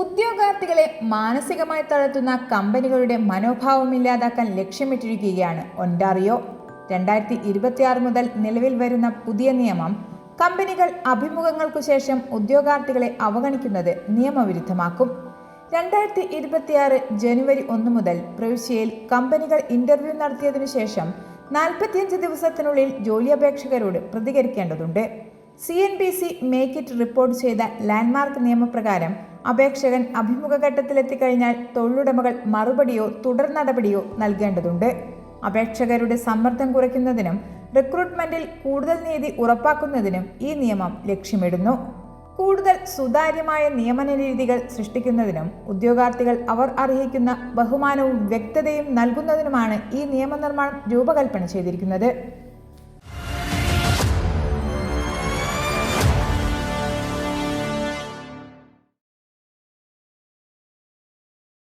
ഉദ്യോഗാർത്ഥികളെ മാനസികമായി തളർത്തുന്ന കമ്പനികളുടെ മനോഭാവം ഇല്ലാതാക്കാൻ ലക്ഷ്യമിട്ടിരിക്കുകയാണ് ഒൻഡാറിയോ രണ്ടായിരത്തി ഇരുപത്തിയാറ് മുതൽ നിലവിൽ വരുന്ന പുതിയ നിയമം കമ്പനികൾ അഭിമുഖങ്ങൾക്കു ശേഷം ഉദ്യോഗാർത്ഥികളെ അവഗണിക്കുന്നത് നിയമവിരുദ്ധമാക്കും. രണ്ടായിരത്തി ഇരുപത്തിയാറ് ജനുവരി ഒന്ന് മുതൽ പ്രവിശ്യയിൽ കമ്പനികൾ ഇന്റർവ്യൂ നടത്തിയതിനു ശേഷം നാൽപ്പത്തിയഞ്ച് ദിവസത്തിനുള്ളിൽ ജോലി അപേക്ഷകരോട് പ്രതികരിക്കേണ്ടതുണ്ട്. C N B C make it report ചെയ്ത ലാൻഡ്മാർക്ക് നിയമപ്രകാരം അപേക്ഷകൻ അഭിമുഖ ഘട്ടത്തിലെത്തിക്കഴിഞ്ഞാൽ തൊഴിലുടമകൾ മറുപടിയോ തുടർ നടപടിയോ നൽകേണ്ടതുണ്ട്. അപേക്ഷകരുടെ സമ്മർദ്ദം കുറയ്ക്കുന്നതിനും റിക്രൂട്ട്മെന്റിൽ കൂടുതൽ നീതി ഉറപ്പാക്കുന്നതിനും ഈ നിയമം ലക്ഷ്യമിടുന്നു. കൂടുതൽ സുതാര്യമായ നിയമന രീതികൾ സൃഷ്ടിക്കുന്നതിനും ഉദ്യോഗാർത്ഥികൾ അവർ അർഹിക്കുന്ന ബഹുമാനവും വ്യക്തതയും നൽകുന്നതിനുമാണ് ഈ നിയമനിർമ്മാണം രൂപകൽപ്പന ചെയ്തിരിക്കുന്നത്.